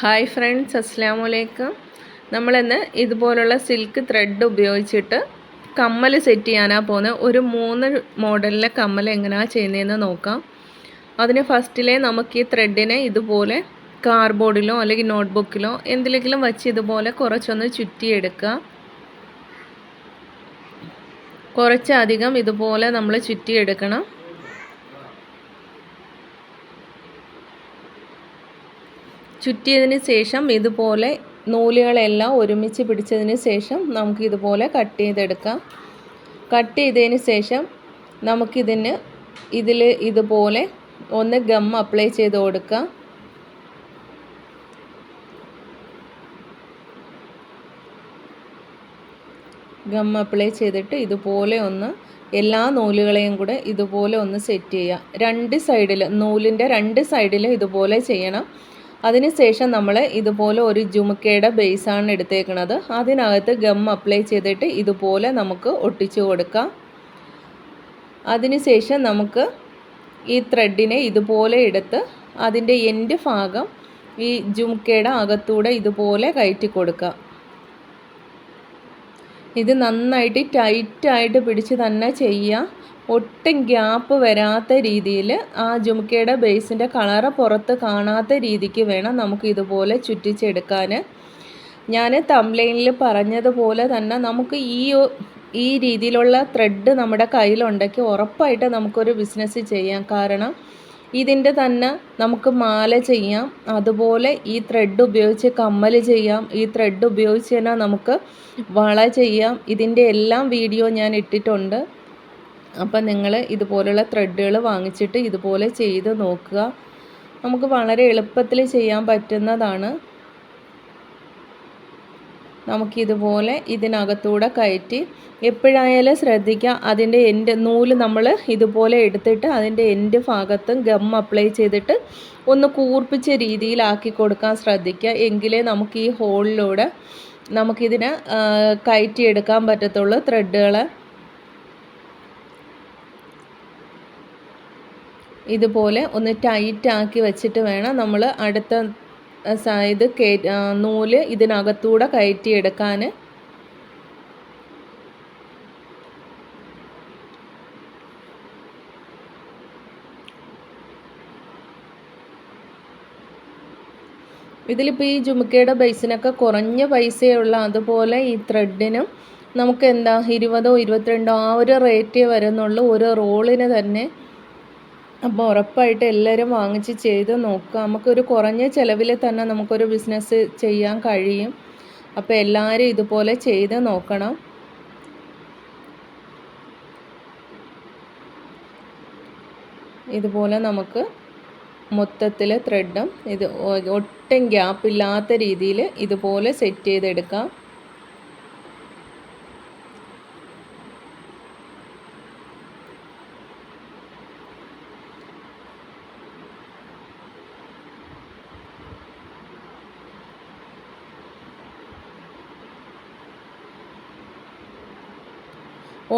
Hi friends അസ്സാം വലൈക്കും നമ്മളിന്ന് ഇതുപോലുള്ള സിൽക്ക് ത്രെഡ് ഉപയോഗിച്ചിട്ട് കമ്മൽ സെറ്റ് ചെയ്യാനാണ് പോകുന്നത് ഒരു മൂന്ന് മോഡലിലെ കമ്മൽ എങ്ങനെയാണ് ചെയ്യുന്നതെന്ന് നോക്കാം. അതിന് ഫസ്റ്റിലെ നമുക്ക് ഈ ത്രെഡിനെ ഇതുപോലെ കാർബോർഡിലോ അല്ലെങ്കിൽ നോട്ട്ബുക്കിലോ എന്തിലെങ്കിലും വച്ച് ഇതുപോലെ കുറച്ചൊന്ന് ചുറ്റിയെടുക്കുക കുറച്ചധികം ഇതുപോലെ നമ്മൾ ചുറ്റിയെടുക്കണം. ചുറ്റിയതിന് ശേഷം ഇതുപോലെ നൂലുകളെല്ലാം ഒരുമിച്ച് പിടിച്ചതിന് ശേഷം നമുക്ക് ഇതുപോലെ കട്ട് ചെയ്തെടുക്കാം. കട്ട് ചെയ്തതിന് ശേഷം നമുക്കിതിന് ഇതിൽ ഇതുപോലെ ഒന്ന് ഗം അപ്ലൈ ചെയ്ത് കൊടുക്കാം. ഗം അപ്ലൈ ചെയ്തിട്ട് ഇതുപോലെ ഒന്ന് എല്ലാ നൂലുകളെയും കൂടെ ഇതുപോലെ ഒന്ന് സെറ്റ് ചെയ്യുക രണ്ട് സൈഡിൽ നൂലിന്റെ രണ്ട് സൈഡിലും ഇതുപോലെ ചെയ്യണം. അതിനുശേഷം നമ്മൾ ഇതുപോലെ ഒരു ജുമുക്കയുടെ ബേസാണ് എടുത്തേക്കുന്നത് അതിനകത്ത് ഗം അപ്ലൈ ചെയ്തിട്ട് ഇതുപോലെ നമുക്ക് ഒട്ടിച്ചു കൊടുക്കാം. അതിനുശേഷം നമുക്ക് ഈ ത്രെഡിനെ ഇതുപോലെ എടുത്ത് അതിന്റെ എൻഡ് ഭാഗം ഈ ജുമുക്കയുടെ അകത്തൂടെ ഇതുപോലെ കയറ്റി കൊടുക്കുക ഇത് നന്നായിട്ട് ടൈറ്റായിട്ട് പിടിച്ച് തന്നെ ചെയ്യുക ഒട്ടും ഗ്യാപ്പ് വരാത്ത രീതിയിൽ ആ ജുമുക്കയുടെ ബേസിന്റെ കളറ് പുറത്ത് കാണാത്ത രീതിക്ക് വേണം നമുക്ക് ഇതുപോലെ ചുറ്റിച്ചെടുക്കാൻ ഞാൻ തംലൈനിൽ പറഞ്ഞതുപോലെ തന്നെ നമുക്ക് ഈ ഈ രീതിയിലുള്ള ത്രെഡ് നമ്മുടെ കയ്യിലുണ്ടെങ്കിൽ ഉറപ്പായിട്ട് നമുക്കൊരു ബിസിനസ് ചെയ്യാം. കാരണം ഇതിന്റെ തന്നെ നമുക്ക് മാല ചെയ്യാം അതുപോലെ ഈ ത്രെഡ് ഉപയോഗിച്ച് കമ്മൽ ചെയ്യാം ഈ ത്രെഡ് ഉപയോഗിച്ച് തന്നെ നമുക്ക് വള ചെയ്യാം. ഇതിന്റെ എല്ലാം വീഡിയോ ഞാൻ ഇട്ടിട്ടുണ്ട്. അപ്പം നിങ്ങൾ ഇതുപോലെയുള്ള ത്രെഡുകൾ വാങ്ങിച്ചിട്ട് ഇതുപോലെ ചെയ്ത് നോക്കുക. നമുക്ക് വളരെ എളുപ്പത്തിൽ ചെയ്യാൻ പറ്റുന്നതാണ്. നമുക്കിതുപോലെ ഇതിനകത്തൂടെ കയറ്റി എപ്പോഴായാലും ശ്രദ്ധിക്കുക അതിന്റെ എൻഡ് നൂൽ നമ്മൾ ഇതുപോലെ എടുത്തിട്ട് അതിന്റെ എൻഡ് ഭാഗത്തും ഗം അപ്ലൈ ചെയ്തിട്ട് ഒന്ന് കൂർപ്പിച്ച രീതിയിലാക്കി കൊടുക്കാൻ ശ്രദ്ധിക്കുക. എങ്കിലേ നമുക്ക് ഈ ഹോളിലൂടെ നമുക്കിതിനെ കയറ്റിയെടുക്കാൻ പറ്റത്തുള്ളൂ ത്രെഡുകളെ ഇതുപോലെ ഒന്ന് ടൈറ്റാക്കി വെച്ചിട്ട് വേണം നമ്മൾ അടുത്ത ഇത് നൂൽ ഇതിനകത്തൂടെ കയറ്റിയെടുക്കാൻ ഇതിലിപ്പോൾ ഈ ജുമുക്കയുടെ ബേസിനൊക്കെ കുറഞ്ഞ പൈസയുള്ള അതുപോലെ ഈ ത്രെഡിനും നമുക്ക് എന്താ ഇരുപതോ ഇരുപത്തിരണ്ടോ ആ ഒരു റേറ്റേ വരുന്നുള്ളൂ ഒരു റോളിന് തന്നെ അപ്പോൾ ഉറപ്പായിട്ട് എല്ലാവരും വാങ്ങിച്ച് ചെയ്ത് നോക്കുക. നമുക്കൊരു കുറഞ്ഞ ചിലവിൽ തന്നെ നമുക്കൊരു ബിസിനസ് ചെയ്യാൻ കഴിയും. അപ്പോൾ എല്ലാവരും ഇതുപോലെ ചെയ്ത് നോക്കണം. ഇതുപോലെ നമുക്ക് മൊത്തത്തിൽ ത്രെഡും ഇത് ഒട്ടും ഗ്യാപ്പില്ലാത്ത രീതിയിൽ ഇതുപോലെ സെറ്റ് ചെയ്തെടുക്കാം.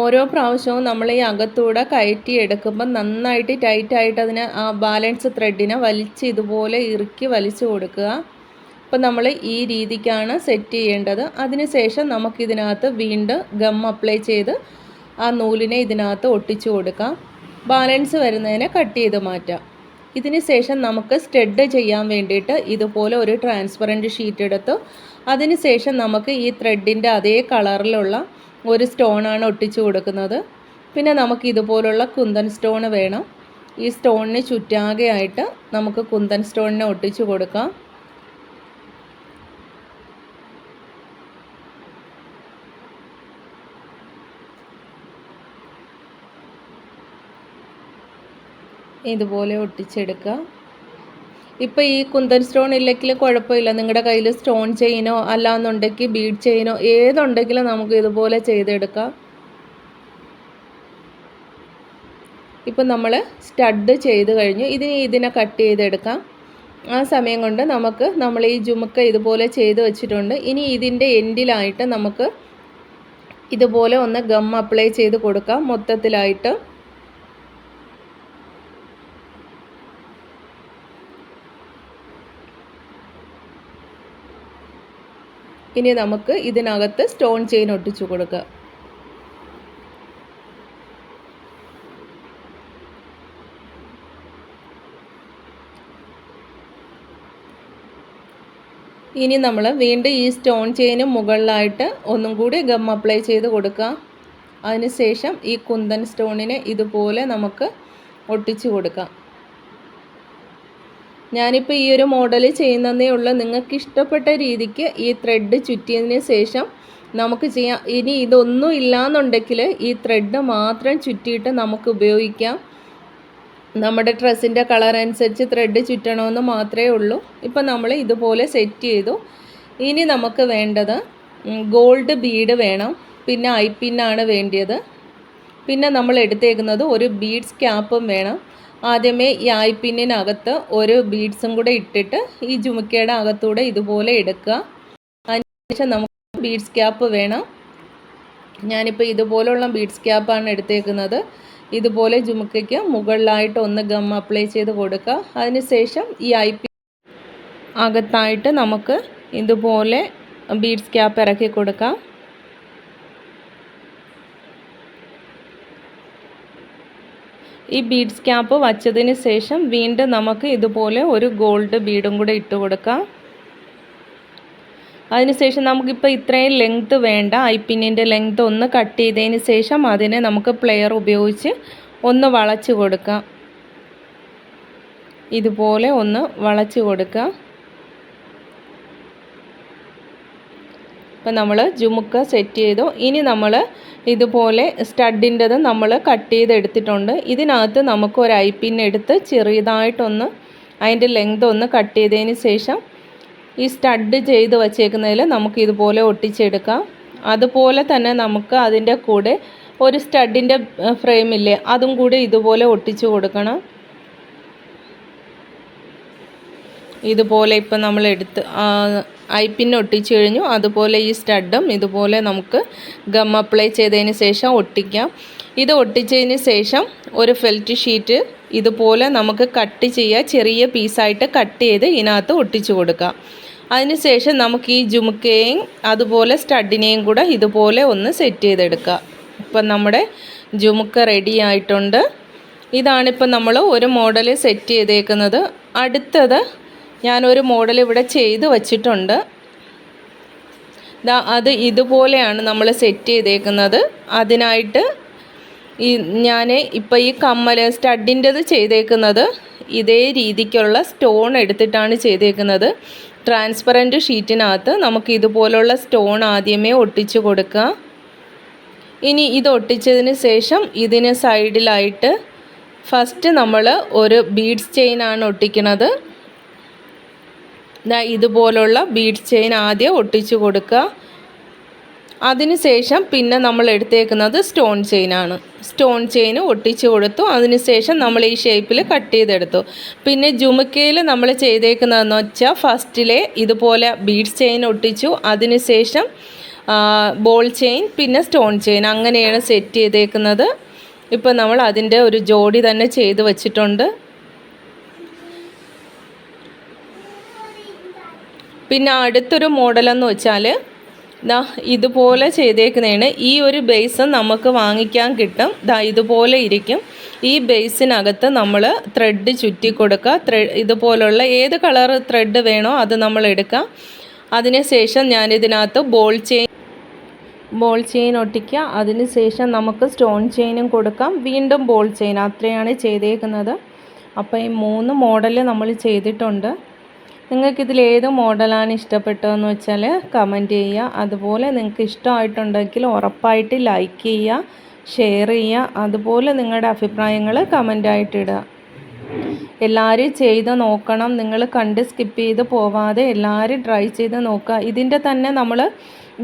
ഓരോ പ്രാവശ്യവും നമ്മൾ ഈ അകത്തൂടെ കയറ്റി എടുക്കുമ്പോൾ നന്നായിട്ട് ടൈറ്റായിട്ട് അതിനെ ആ ബാലൻസ് ത്രെഡിനെ വലിച്ച് ഇതുപോലെ ഇറുക്കി വലിച്ചു കൊടുക്കുക. അപ്പോൾ നമ്മൾ ഈ രീതിക്കാണ് സെറ്റ് ചെയ്യേണ്ടത്. അതിനുശേഷം നമുക്കിതിനകത്ത് വീണ്ടും ഗം അപ്ലൈ ചെയ്ത് ആ നൂലിനെ ഇതിനകത്ത് ഒട്ടിച്ചു കൊടുക്കാം. ബാലൻസ് വരുന്നതിനെ കട്ട് ചെയ്ത് മാറ്റാം. ഇതിന് ശേഷം നമുക്ക് സ്റ്റെഡ് ചെയ്യാൻ വേണ്ടിയിട്ട് ഇതുപോലെ ഒരു ട്രാൻസ്പെറന്റ് ഷീറ്റ് എടുത്തു അതിന് ശേഷം നമുക്ക് ഈ ത്രെഡിന്റെ അതേ കളറിലുള്ള ഒരു സ്റ്റോണാണ് ഒട്ടിച്ചു കൊടുക്കുന്നത്. പിന്നെ നമുക്ക് ഇതുപോലുള്ള കുന്തൻ സ്റ്റോൺ വേണം. ഈ സ്റ്റോണിന് ചുറ്റാകെയായിട്ട് നമുക്ക് കുന്തൻ സ്റ്റോണിനെ ഒട്ടിച്ചു കൊടുക്കാം. ഇതുപോലെ ഒട്ടിച്ചെടുക്കുക ഇപ്പോൾ ഈ കുന്തൻ സ്റ്റോൺ ഇല്ലെങ്കിൽ കുഴപ്പമില്ല. നിങ്ങളുടെ കയ്യിൽ സ്റ്റോൺ ചെയിനോ അല്ലാന്നുണ്ടെങ്കിൽ ബീഡ് ചെയിനോ ഏതുണ്ടെങ്കിലും നമുക്ക് ഇതുപോലെ ചെയ്തെടുക്കാം. ഇപ്പം നമ്മൾ സ്റ്റഡ് ചെയ്ത് കഴിഞ്ഞു. ഇതിന് ഇതിനെ കട്ട് ചെയ്തെടുക്കാം. ആ സമയം കൊണ്ട് നമുക്ക് നമ്മൾ ഈ ജുമുക്ക ഇതുപോലെ ചെയ്ത് വെച്ചിട്ടുണ്ട്. ഇനി ഇതിന്റെ എൻഡിലായിട്ട് നമുക്ക് ഇതുപോലെ ഒന്ന് ഗം അപ്ലൈ ചെയ്ത് കൊടുക്കാം. മൊത്തത്തിലായിട്ട്. ഇനി നമുക്ക് ഇതിനകത്ത് സ്റ്റോൺ ചെയിൻ ഒട്ടിച്ചു കൊടുക്കുക ഇനി നമ്മൾ വീണ്ടും ഈ സ്റ്റോൺ ചെയിന് മുകളിലായിട്ട് ഒന്നും കൂടി ഗം അപ്ലൈ ചെയ്ത് കൊടുക്കുക അതിനുശേഷം ഈ കുന്തൻ സ്റ്റോണിനെ ഇതുപോലെ നമുക്ക് ഒട്ടിച്ചു കൊടുക്കാം. ഞാനിപ്പോൾ ഈ ഒരു മോഡൽ ചെയ്യുന്നതേ ഉള്ളൂ. നിങ്ങൾക്ക് ഇഷ്ടപ്പെട്ട രീതിക്ക് ഈ ത്രെഡ് ചുറ്റിയതിന് ശേഷം നമുക്ക് ചെയ്യാം. ഇനി ഇതൊന്നും ഇല്ലയെന്നുണ്ടെങ്കിൽ ഈ ത്രെഡ് മാത്രം ചുറ്റിയിട്ട് നമുക്ക് ഉപയോഗിക്കാം. നമ്മുടെ ഡ്രസ്സിന്റെ കളർ അനുസരിച്ച് ത്രെഡ് ചുറ്റണമെന്ന് മാത്രമേ ഉള്ളൂ. ഇപ്പം നമ്മൾ ഇതുപോലെ സെറ്റ് ചെയ്തു. ഇനി നമുക്ക് വേണ്ടത് ഗോൾഡ് ബീഡ് വേണം. പിന്നെ ഐ പിന്നാണ് വേണ്ടിയത്. പിന്നെ നമ്മൾ എടുത്തേക്കുന്നത് ഒരു ബീഡ്സ് ക്യാപ്പും വേണം. ആദ്യമേ ഈ ആയിപ്പിന്നിനകത്ത് പിന്നിനകത്ത് ഒരു ബീഡ്സും കൂടെ ഇട്ടിട്ട് ഈ ജുമുക്കയുടെ അകത്തൂടെ ഇതുപോലെ എടുക്കുക. അതിനുശേഷം നമുക്ക് ബീഡ്സ് ക്യാപ്പ് വേണം. ഞാനിപ്പോൾ ഇതുപോലുള്ള ബീഡ്സ് ക്യാപ്പാണ് എടുത്തേക്കുന്നത്. ഇതുപോലെ ജുമുക്കയ്ക്ക് മുകളിലായിട്ട് ഒന്ന് ഗം അപ്ലൈ ചെയ്ത് കൊടുക്കുക. അതിനുശേഷം ഈ ഐ പി അകത്തായിട്ട് നമുക്ക് ഇതുപോലെ ബീഡ്സ് ക്യാപ്പ് ഇറക്കി കൊടുക്കാം. ഈ ബീഡ്സ് ക്യാപ്പ് വച്ചതിന് ശേഷം വീണ്ടും നമുക്ക് ഇതുപോലെ ഒരു ഗോൾഡ് ബീഡും കൂടെ ഇട്ട് കൊടുക്കാം. അതിനുശേഷം നമുക്കിപ്പോൾ ഇത്രയും ലെങ്ത് വേണ്ട. ഐ ലെങ്ത് ഒന്ന് കട്ട് ചെയ്തതിന് ശേഷം അതിനെ നമുക്ക് പ്ലെയർ ഉപയോഗിച്ച് ഒന്ന് വളച്ച് കൊടുക്കാം. ഇതുപോലെ ഒന്ന് വളച്ച് കൊടുക്കുക ഇപ്പം നമ്മൾ ജുമുക്ക സെറ്റ് ചെയ്തു. ഇനി നമ്മൾ ഇതുപോലെ സ്റ്റഡിന്റെത് നമ്മൾ കട്ട് ചെയ്തെടുത്തിട്ടുണ്ട്. ഇതിനകത്ത് നമുക്ക് ഒരു ഐ പിൻ എടുത്ത് ചെറിയതായിട്ടൊന്ന് അതിന്റെ ലെങ്ത് ഒന്ന് കട്ട് ചെയ്തതിന് ശേഷം ഈ സ്റ്റഡ് ചെയ്ത് വച്ചേക്കുന്നതിൽ നമുക്ക് ഇതുപോലെ ഒട്ടിച്ചെടുക്കാം. അതുപോലെ തന്നെ നമുക്ക് അതിന്റെ കൂടെ ഒരു സ്റ്റഡിന്റെ ഫ്രെയിമില്ലേ അതും കൂടി ഇതുപോലെ ഒട്ടിച്ചു കൊടുക്കണം. ഇതുപോലെ ഇപ്പം നമ്മൾ എടുത്ത് ഐ പിൻ ഒട്ടിച്ചു കഴിഞ്ഞു അതുപോലെ ഈ സ്റ്റഡും ഇതുപോലെ നമുക്ക് ഗം അപ്ലൈ ചെയ്തതിന് ശേഷം ഒട്ടിക്കാം. ഇത് ഒട്ടിച്ചതിന് ശേഷം ഒരു ഫെൽറ്റ് ഷീറ്റ് ഇതുപോലെ നമുക്ക് കട്ട് ചെയ്യുക ചെറിയ പീസായിട്ട് കട്ട് ചെയ്ത് ഇതിനകത്ത് ഒട്ടിച്ചു കൊടുക്കാം. അതിനുശേഷം നമുക്ക് ഈ ജുമുക്കയും അതുപോലെ സ്റ്റഡിനെയും കൂടെ ഇതുപോലെ ഒന്ന് സെറ്റ് ചെയ്തെടുക്കുക ഇപ്പം നമ്മുടെ ജുമുക്ക റെഡി ആയിട്ടുണ്ട്. ഇതാണിപ്പോൾ നമ്മൾ ഒരു മോഡൽ സെറ്റ് ചെയ്തേക്കുന്നത്. അടുത്തത് ഞാനൊരു മോഡൽ ഇവിടെ ചെയ്ത് വച്ചിട്ടുണ്ട്. അത് ഇതുപോലെയാണ് നമ്മൾ സെറ്റ് ചെയ്തേക്കുന്നത്. അതിനായിട്ട് ഈ ഞാൻ ഇപ്പോൾ ഈ കമ്മൽ സ്റ്റഡിന്റെത് ചെയ്തേക്കുന്നത്. ഇതേ രീതിക്കുള്ള സ്റ്റോൺ എടുത്തിട്ടാണ് ചെയ്തേക്കുന്നത്. ട്രാൻസ്പെറന്റ് ഷീറ്റിനകത്ത് നമുക്ക് ഇതുപോലുള്ള സ്റ്റോൺ ആദ്യമേ ഒട്ടിച്ചു കൊടുക്കുക ഇനി ഇത് ഒട്ടിച്ചതിന് ശേഷം ഇതിന് സൈഡിലായിട്ട് ഫസ്റ്റ് നമ്മൾ ഒരു ബീഡ്സ് ചെയിനാണ് ഒട്ടിക്കുന്നത് ഇതുപോലുള്ള ബീഡ് ചെയിൻ ആദ്യം ഒട്ടിച്ചു കൊടുക്കുക. അതിനുശേഷം പിന്നെ നമ്മൾ എടുത്തേക്കുന്നത് സ്റ്റോൺ ചെയിനാണ് സ്റ്റോൺ ചെയിൻ ഒട്ടിച്ചു കൊടുത്തു. അതിനുശേഷം നമ്മൾ ഈ ഷേപ്പിൽ കട്ട് ചെയ്തെടുത്തു. പിന്നെ ജുമുക്കയിൽ നമ്മൾ ചെയ്തേക്കുന്നതെന്ന് വെച്ചാൽ ഫസ്റ്റിലെ ഇതുപോലെ ബീഡ് ചെയിൻ ഒട്ടിച്ചു. അതിനുശേഷം ബോൾ ചെയിൻ പിന്നെ സ്റ്റോൺ ചെയിൻ അങ്ങനെയാണ് സെറ്റ് ചെയ്തേക്കുന്നത്. ഇപ്പോൾ നമ്മൾ അതിന്റെ ഒരു ജോഡി തന്നെ ചെയ്ത് വച്ചിട്ടുണ്ട്. പിന്നെ അടുത്തൊരു മോഡലെന്ന് വെച്ചാൽ ദാ ഇതുപോലെ ചെയ്തേക്കുന്നതാണ്. ഈ ഒരു ബേസ് നമുക്ക് വാങ്ങിക്കാൻ കിട്ടും. ദാ ഇതുപോലെ ഇരിക്കും. ഈ ബേസിനകത്ത് നമ്മൾ ത്രെഡ് ചുറ്റി കൊടുക്കുക. ത്രെ ഇതുപോലുള്ള ഏത് കളർ ത്രെഡ് വേണോ അത് നമ്മൾ എടുക്കാം അതിനുശേഷം ഞാനിതിനകത്ത് ബോൾ ചെയിൻ ബോൾ ചെയിൻ ഒട്ടിക്കുക. അതിനുശേഷം നമുക്ക് സ്റ്റോൺ ചെയിനും കൊടുക്കാം. വീണ്ടും ബോൾ ചെയിൻ അത്രയാണ് ചെയ്തേക്കുന്നത്. അപ്പോൾ ഈ മൂന്ന് മോഡൽ നമ്മൾ ചെയ്തിട്ടുണ്ട്. നിങ്ങൾക്കിതിൽ ഏത് മോഡലാണ് ഇഷ്ടപ്പെട്ടതെന്ന് വെച്ചാൽ കമന്റ് ചെയ്യുക. അതുപോലെ നിങ്ങൾക്ക് ഇഷ്ടമായിട്ടുണ്ടെങ്കിൽ ഉറപ്പായിട്ട് ലൈക്ക് ചെയ്യുക ഷെയർ ചെയ്യുക. അതുപോലെ നിങ്ങളുടെ അഭിപ്രായങ്ങൾ കമന്റായിട്ട് ഇടുക. എല്ലാവരും ചെയ്ത് നോക്കണം. നിങ്ങൾ കണ്ട് സ്കിപ്പ് ചെയ്ത് പോവാതെ എല്ലാവരും ട്രൈ ചെയ്ത് നോക്കുക. ഇതിന്റെ തന്നെ നമ്മൾ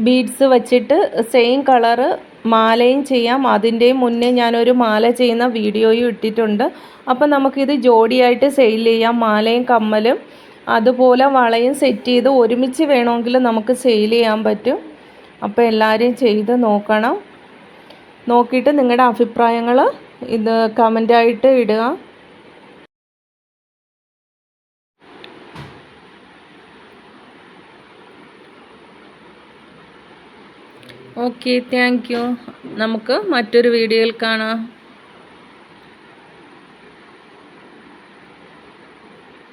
ബീഡ്സ് വച്ചിട്ട് സെയിം കളറ് മാലയും ചെയ്യാം. അതിന്റെ മുന്നേ ഞാനൊരു മാല ചെയ്യുന്ന വീഡിയോയും ഇട്ടിട്ടുണ്ട്. അപ്പം നമുക്കിത് ജോഡിയായിട്ട് സെയിൽ ചെയ്യാം. മാലയും കമ്മലും അതുപോലെ വളയും സെറ്റ് ചെയ്ത് ഒരുമിച്ച് വേണമെങ്കിൽ നമുക്ക് സെയിൽ ചെയ്യാൻ പറ്റും. അപ്പോൾ എല്ലാവരും ചെയ്ത് നോക്കണം. നോക്കിയിട്ട് നിങ്ങളുടെ അഭിപ്രായങ്ങൾ ഇത് കമന്റായിട്ട് ഇടുക. ഓക്കെ താങ്ക് യു നമുക്ക് മറ്റൊരു വീഡിയോയിൽ കാണാം.